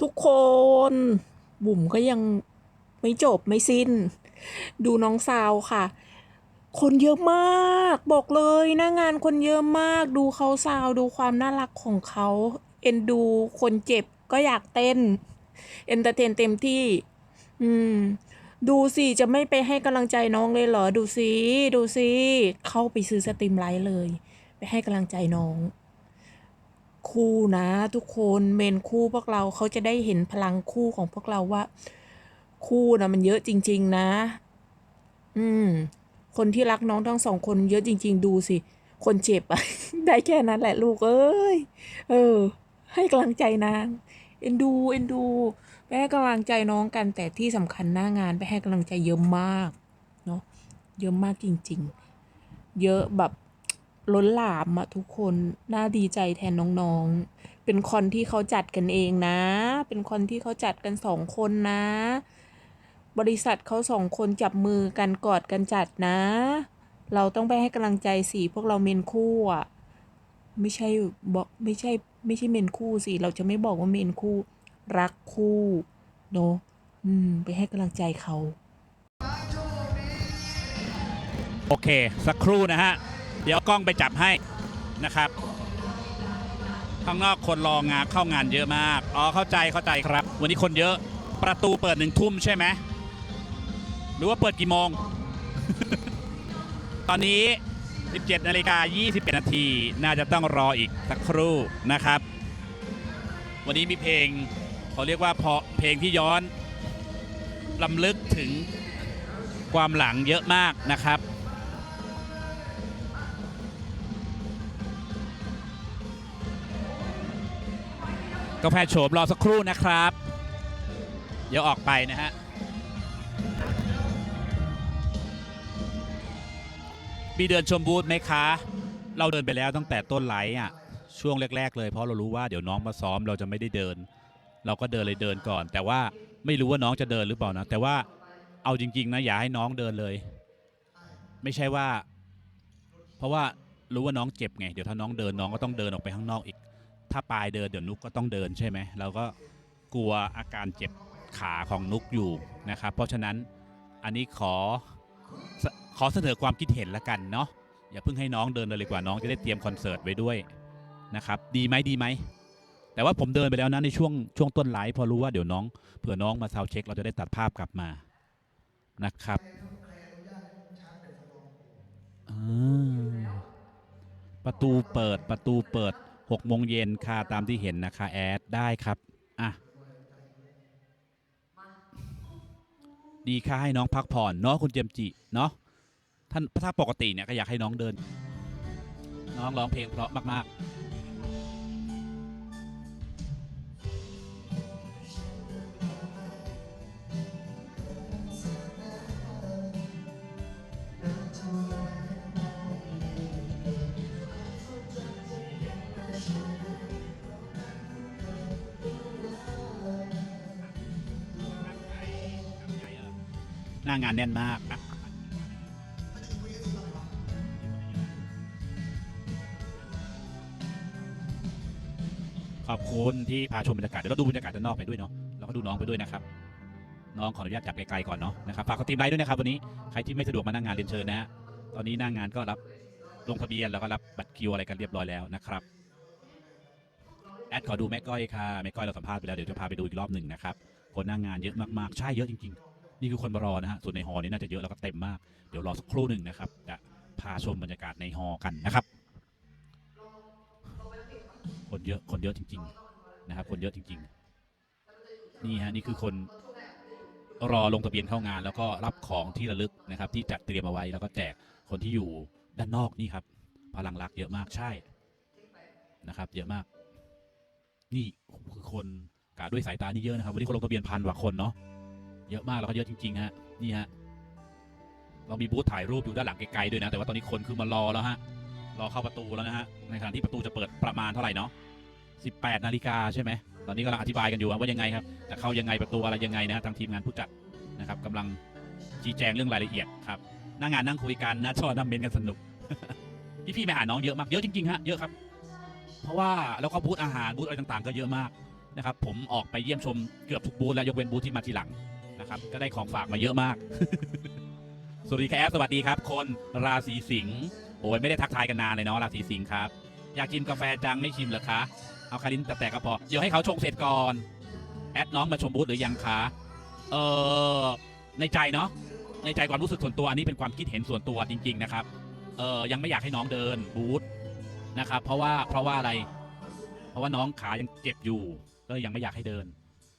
ทุกคนบุ๋มก็ยังไม่จบไม่สิ้น ดูน้องสาวค่ะ คนเยอะมาก บอกเลยหน้างานคนเยอะมาก ดูเขาสาวดูความน่ารักของเขา เอ็นดูคนเจ็บก็อยากเต้น เอนเตอร์เทนเต็มที่ อืม ดูสิ จะไม่ไปให้กำลังใจน้องเลยเหรอ ดูสิ ดูสิ เข้าไปซื้อสตรีมไลท์เลย ไปให้กำลังใจน้อง คู่นะ ทุกคนเมนคู่พวกเราเขาจะได้เห็นพลังคู่ของพวกเราว่า คู่นะมันเยอะจริง ๆ นะ อืม คนที่รักน้องทั้งสองคนเยอะจริง ๆ ดูสิ คนเจ็บอะได้แค่นั้นแหละลูกเอ้ย เออ ให้กำลังใจนางเอ็นดูเอ็นดูไปให้กำลังใจน้องกันแต่ที่สำคัญหน้างานไปให้กำลังใจเยอะมาก เนาะเยอะมากจริง ๆ เยอะแบบ ล้นหลามอะทุกคน น่าดีใจแทนน้องๆ เป็นคอนที่เขาจัดกันเองนะ เป็นคอนที่เขาจัดกันสองคนนะ บริษัทเขาสองคนจับมือกันกอดกันจัดนะ เราต้องไปให้กำลังใจสิพวกเราเมนคู่อะไม่ใช่บอกไม่ใช่ไม่ใช่เมนคู่สิ เราจะไม่บอกว่าเมนคู่ รักคู่เนอะอืม ไปให้กำลังใจเขา โอเค สักครู่นะฮะ ดี๋ยวกล้องไปจับให้นะครับ ข้างนอกคนรองานเข้างานเยอะมาก อ๋อเข้าใจเข้าใจครับ วันนี้คนเยอะประตูเปิดหนึ่งทุ่มใช่ไหมหรือว่าเปิดกี่โมง ตอนนี้ 17นาฬิกา21นาทีน่าจะต้องรออีกสักครู่นะครับ วันนี้มีเพลงเขาเรียกว่าเพาะเพลงที่ย้อนลำลึกถึงความหลังเยอะมากนะครับ กาแฟโฉมรอสักครู่นะครับ เดี๋ยวออกไปนะฮะ มีเดินชมบูธไหมคะ เราเดินไปแล้วตั้งแต่ต้นไลฟ์อะ ช่วงแรก ๆ เลยเพราะเรารู้ว่าเดี๋ยวน้องมาซ้อมเราจะไม่ได้เดิน เราก็เดินเลยเดินก่อน แต่ว่าไม่รู้ว่าน้องจะเดินหรือเปล่านะ แต่ว่าเอาจริง ๆ นะอย่าให้น้องเดินเลย ไม่ใช่ว่า เพราะว่ารู้ว่าน้องเจ็บไง เดี๋ยวถ้าน้องเดินน้องก็ต้องเดินออกไปข้างนอกอีก ถ้าปลายเดินเดี๋ยวนุกก็ต้องเดินใช่ไหมเราก็กลัวอาการเจ็บขาของนุกอยู่นะครับ เพราะฉะนั้นอันนี้ขอขอเสนอความคิดเห็นละกันเนาะอย่าเพิ่งให้น้องเดินเลยดีกว่าน้องจะได้เตรียมคอนเสิร์ตไว้ด้วยนะครับดีไหมดีไหมแต่ว่าผมเดินไปแล้วนะในช่วงช่วงต้นไลฟ์พอรู้ว่าเดี๋ยวน้องเผื่อน้องมาซาวเช็ค เราจะได้ตัดภาพกลับมานะครับอ่าประตูเปิดประตูเปิด 6โมงเย็นค่ะตามที่เห็นนะคะแอดได้ครับอะดีค่ะให้น้องพักผ่อนเนาะคุณเจมจิเนาะท่านถ้าปกติเนี่ยก็อยากให้น้องเดิน น้องร้องเพลงเพราะมาก ๆ หน้างานแน่นมากนะขอบคุณที่พาชมบรรยากาศเดี๋ยวเราดูบรรยากาศด้านนอกไปด้วยเนาะแล้วก็ดูน้องไปด้วยนะครับ น้องขออนุญาตจากไกลๆก่อนเนาะนะครับฝากกดติดไลค์ด้วยนะครับวันนี้ใครที่ไม่สะดวกมานั่งงานเรียนเชิญนะฮะตอนนี้หน้างงานก็รับลงทะเบียนแล้วก็รับบัตรคิวอะไรกันเรียบร้อยแล้วนะครับแอดขอดูแม่ก้อยค่ะแม่ก้อยเราสัมภาษณ์ไปแล้วเดี๋ยวจะพาไปดูอีกรอบหนึ่งนะครับคนหน้างงานเยอะมากๆใช่เยอะจริง ๆ นี่คือคนมารอนะฮะส่วนในฮอนี่น่าจะเยอะแล้วก็เต็มมาก เดี๋ยวรอสักครู่หนึ่งนะครับจะพาชมบรรยากาศในฮอกันนะครับ คนเยอะคนเยอะจริง ๆ นะครับ คนเยอะจริง ๆ นี่ฮะนี่คือคนรอลงทะเบียนเข้างาน แล้วก็รับของที่ระลึกนะครับ ที่จัดเตรียมเอาไว้แล้วก็แจกคนที่อยู่ด้านนอกนี่ครับ พลังรักเยอะมากใช่นะครับ เยอะมาก นี่คือคนกาด้วยสายตานี่เยอะนะครับวันนี้คนลงทะเบียนพันกว่าคนเนาะ เยอะมากแล้วก็เยอะจริงๆฮะนี่ฮะเรามีบูธถ่ายรูปอยู่ด้านหลังไกลๆด้วยนะ แต่ว่าตอนนี้คนคือมารอแล้วฮะรอเข้าประตูแล้วนะฮะในขณะที่ประตูจะเปิดประมาณเท่าไหร่เนาะ18นาฬิกาใช่ไหมตอนนี้กำลังอธิบายกันอยู่ว่ายังไงครับจะเข้ายังไงประตูอะไรยังไงนะฮะทางทีมงานผู้จัดนะครับกำลังชี้แจงเรื่องรายละเอียดครับหน้างานนั่งคุยกันนะชอนั่งเมนกันสนุกพี่ๆไปหาน้องเยอะมากเยอะจริงๆฮะเยอะครับ เพราะว่าแล้วก็บูธอาหารบูธอะไรต่างๆ ก็เยอะมากนะครับผมออกไปเยี่ยมชมเกือบทุกบูธแล้วยกเว้นบูธที่มาทีหลัง ครับ ก็ได้ของฝากมาเยอะมาก สวัสดีครับสวัสดีครับ คนราศีสิงห์โอ้ยไม่ได้ทักทายกันนานเลยเนาะราศีสิงห์ครับ อยากชิมกาแฟจังไม่ชิมเหรอคะ เอาคารินแต่แต่ก็พอ เดี๋ยวให้เขาชงเสร็จก่อน แอดน้องมาชมบูธหรือยังคะ เออในใจเนาะ ในใจความรู้สึกส่วนตัวอันนี้เป็นความคิดเห็นส่วนตัวจริง ๆ นะครับ เออยังไม่อยากให้น้องเดินบูธนะครับ เพราะว่าเพราะว่าอะไร เพราะว่าน้องขายังเจ็บอยู่ ก็ยังไม่อยากให้เดิน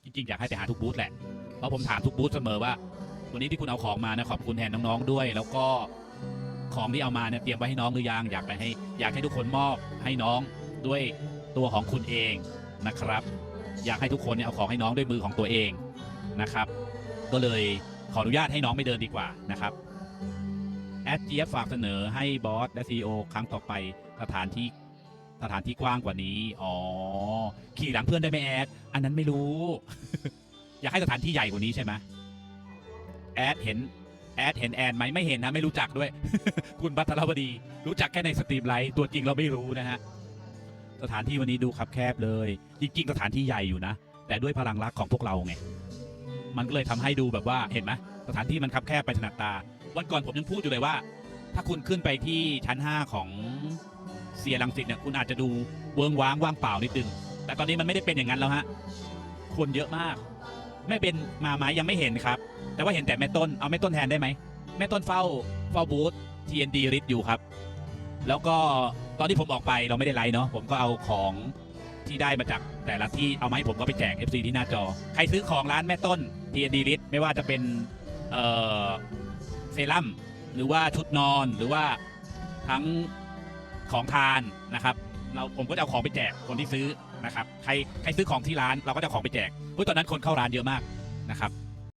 จริงๆอยากให้ไปหาทุกบูธแหละ เพราะผมถามทุกบูธเสมอว่า วันนี้ที่คุณเอาของมานะขอบคุณแทนน้องๆด้วย แล้วก็ของที่เอามาเนี่ยเตรียมไว้ให้น้องหรือยังอยากไปให้อยากให้ทุกคนมอบให้น้องด้วยตัวของคุณเองนะครับ อยากให้ทุกคนเนี่ยเอาของให้น้องด้วยมือของตัวเองนะครับ ก็เลยขออนุญาตให้น้องไม่เดินดีกว่านะครับแอดเจียฝากเสนอให้บอสและซีโอครั้งต่อไปสถานที่สถานที่กว้างกว่านี้ อ๋อ ขี่หลังเพื่อนได้ไหมแอด อันนั้นไม่รู้ อยากให้สถานที่ใหญ่กว่านี้ใช่ไหมแอดเห็นแอดเห็นแอนไหมไม่เห็นนะไม่รู้จักด้วย คุณบัตรวดี รู้จักแค่ในสตรีมไลท์ตัวจริงเราไม่รู้นะฮะสถานที่วันนี้ดูคับแคบเลย จริงๆสถานที่ใหญ่อยู่นะ แต่ด้วยพลังรักของพวกเราไงมันก็เลยทำให้ดูแบบว่าเห็นไหมสถานที่มันคับแคบไปถนัดตา วันก่อนผมยังพูดอยู่เลยว่า ถ้าคุณขึ้นไปที่ชั้น 5 ของเซียรังสิตเนี่ยคุณอาจจะดูเวิงว้างว่างเปล่านิดนึงแต่ตอนนี้มันไม่ได้เป็นอย่างนั้นแล้วฮะคนเยอะมาก ไม่เป็นมาไหมยังไม่เห็นครับ แต่ว่าเห็นแต่แม่ต้นเอาแม่ต้นแทนได้ไหมแม่ต้นเฝ้าเฝ้าบูธ TND ริดอยู่ครับ แล้วก็ตอนที่ผมออกไปเราไม่ได้ไลฟ์เนาะผมก็เอาของที่ได้มาจากแต่ละที่เอามาให้ผมก็ไปแจก FC ที่หน้าจอ ใครซื้อของร้านแม่ต้น TND ริดไม่ว่าจะเป็นเอ่อเซรั่มหรือว่าชุดนอนหรือว่าทั้งของทานนะครับ เราผมก็จะเอาของไปแจกคนที่ซื้อ นะครับใครใครซื้อของที่ร้านเราก็จะของไปแจกเฮ้ยตอนนั้นคนเข้าร้านเยอะมากนะครับ